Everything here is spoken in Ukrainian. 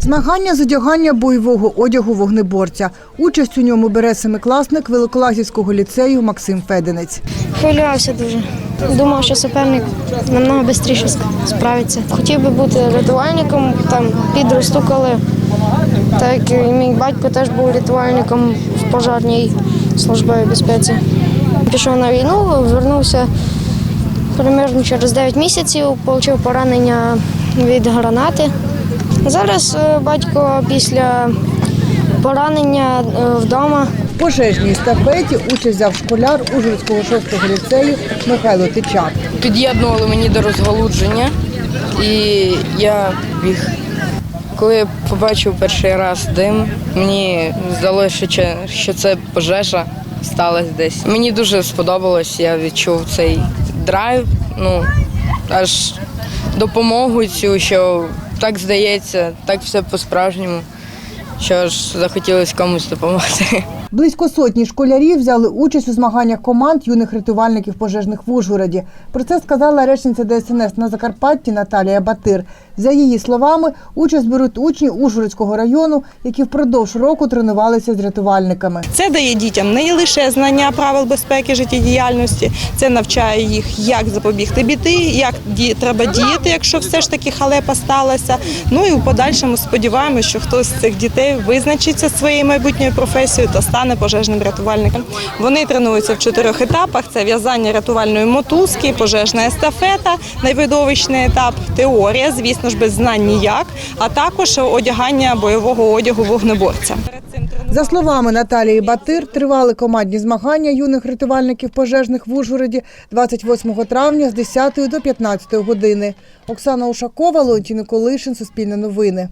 Змагання з одягання бойового одягу вогнеборця. Участь у ньому бере семикласник Великолазівського ліцею Максим Феденець. Хвилювався дуже. Думав, що суперник намного швидше справиться. Хотів би бути рятувальником, там підросту коли. Так і мій батько теж був рятувальником в пожарній службовій безпеці. Пішов на війну, вернувся примерно через 9 місяців, отримав поранення від гранати. Зараз е, батько після поранення е, вдома. В пожежній естафеті участь взяв школяр Ужгородського шостого ліцею Михайло Тичак. під'єднували мені до розгалудження, і я біг. Коли я побачив перший раз дим, мені здалося, що це пожежа сталася десь. Мені дуже сподобалось, я відчув цей драйв, ну аж допомогу цю, що так здається, так все по-справжньому, що аж захотілося комусь допомогти. Близько сотні школярів взяли участь у змаганнях команд юних рятувальників пожежних в Ужгороді. Про це сказала речниця ДСНС на Закарпатті Наталія Батир. За її словами, участь беруть учні Ужгородського району, які впродовж року тренувалися з рятувальниками. Це дає дітям не лише знання правил безпеки життєдіяльності, це навчає їх, як запобігти біди, як ді- треба діяти, якщо все ж таки халепа сталася. Ну і в подальшому сподіваємося, що хтось з цих дітей визначиться своєю майбутньою професією та стане пожежним рятувальником. Вони тренуються в чотирьох етапах: це в'язання рятувальної мотузки, пожежна естафета, найвидовищний етап, теорія, звісно ж, без знань ніяк, а також одягання бойового одягу вогнеборця. За словами Наталії Батир, тривали командні змагання юних рятувальників пожежних в Ужгороді 28 травня з 10 до 15 години. Оксана Ушакова, Леонтій Николишин, Суспільне новини.